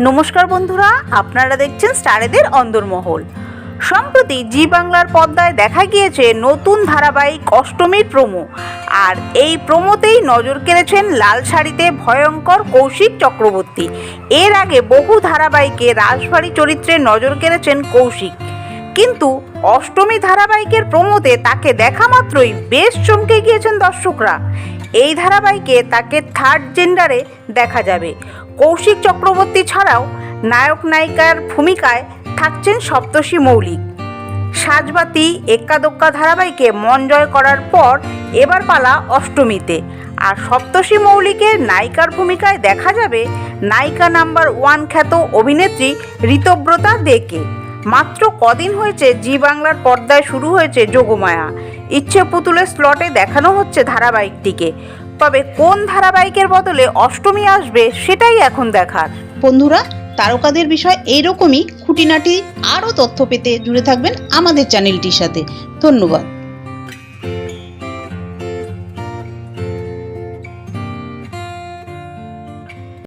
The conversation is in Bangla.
নমস্কার বন্ধুরা, আপনারা দেখছেন স্টারেদের অন্দরমহল। সম্প্রতি জি বাংলার পর্দায় দেখা গিয়েছে নতুন ধারাবাহিক অষ্টমীর প্রোমো। আর এই প্রোমোতেই নজর কেড়েছেন লাল শাড়িতে ভয়ঙ্কর কৌশিক চক্রবর্তী। এর আগে বহু ধারাবাহিকে রাজবাড়ি চরিত্রে নজর কেড়েছেন কৌশিক। কিন্তু অষ্টমী ধারাবাহিকের প্রমোতে তাকে দেখা মাত্রই বেশ চমকে গিয়েছেন দর্শকরা। এই ধারাবাহিকে তাকে থার্ড জেন্ডারে দেখা যাবে। কৌশিক চক্রবর্তী ছাড়াও নায়ক নায়িকার ভূমিকায় থাকছেন সপ্তষী মৌলিক। সাজবাতি এক্কাদোক্কা ধারাবাহিকে মন জয় করার পর এবার পালা অষ্টমীতে। আর সপ্তষী মৌলিকের নায়িকার ভূমিকায় দেখা যাবে নায়িকা নাম্বার ওয়ান খ্যাত অভিনেত্রী ঋতব্রতা দেকে। মাত্র কদিন হয়েছে জি বাংলার পর্দায় শুরু হয়েছে যোগমায়া। ইচ্ছে পুতুলের স্লটে দেখানো হচ্ছে ধারাবাহিকটিকে। তবে কোন ধারাবাহিকের বদলে অষ্টমী আসবে সেটাই এখন দেখার। বন্ধুরা, তারকাদের বিষয় এইরকমই। খুঁটিনাটি আরও তথ্য পেতে জুড়ে থাকবেন আমাদের চ্যানেলটির সাথে। ধন্যবাদ।